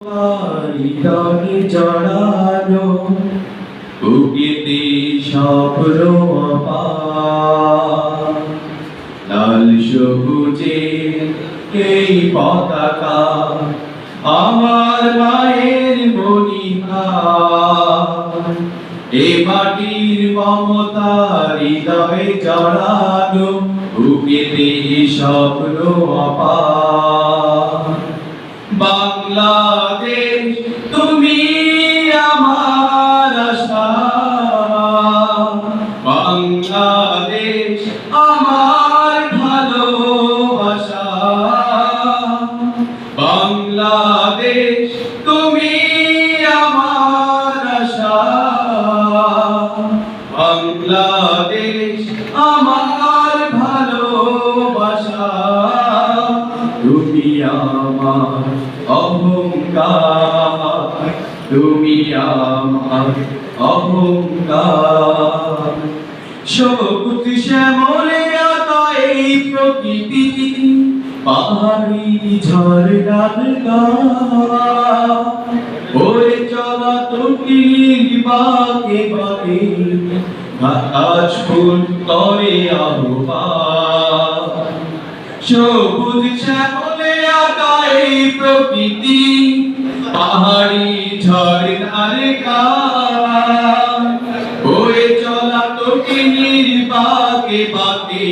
হৃদয়ে জড়ানো বুকেতে স্বপ্ন। লাল সবুজে এই পতাকা আমার মায়ের মনিহা এ মাটির মমতা হৃদয়ে জড়ানো বুকেতে স্বপ্ন অপার বাংলাদেশ তুমি আমার আশা। বাংলাদেশ আমার ভালোবাসা। বাংলাদেশ তুমি তুমি আমার অহংকার। সবুজ শ্যামলে আতা এই প্রকৃতি, পাহাড়ি ঝড়ার ওরে চলা তোটির বাকে বাকে, আকাশ ফুল করে আহ্বান সবুজ শ্যামলে আঁকা এই প্রকৃতি পাহাড়ি ঝর্ণার আরে ওই চলা তোকে বাকে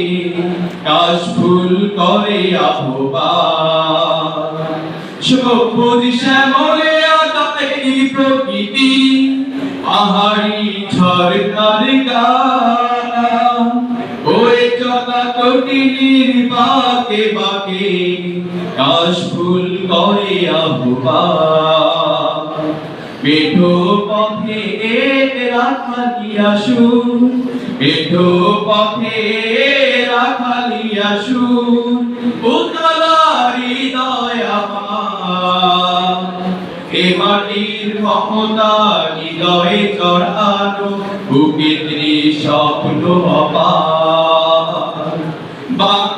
কাশ ফুল করে আহবা সবুজ শ্যামলে চলা কটিনির বাকে বাকে কাশ ফুল করে আহ্বান মেঠো পথে রাখালি আসু মেঠো পথে রাখালি আসু উতলারি দয়ামা এ মাটির মমতা হৃদয়ে চড়ানো, বুকে স্বপ্ন অপার।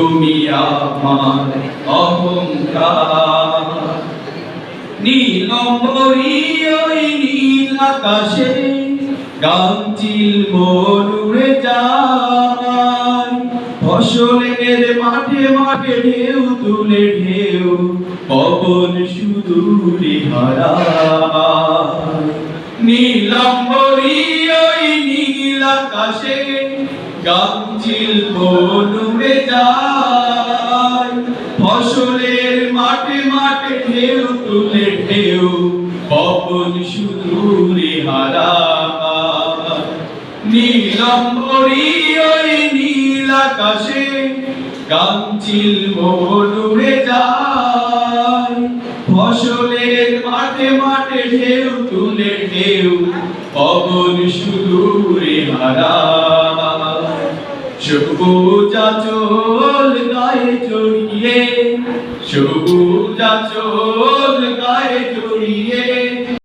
তুমি আমার অহংকার। নীলম্বরী ওই নীল আকাশে, গামচিল মরুড়ে যায়। ফসলের মাঠে মাঠে ঢেউ তুলে ঢেউ, পবন সুদূরে ওই নীল আকাশে মরুড়ে যায়। পবন সুদূরে হারা। নীলম্বরী তুলে ঢেউ পবন সুদূরে হারা। সবুজা চোল গায়ে জড়িয়ে, সবুজা গায়ে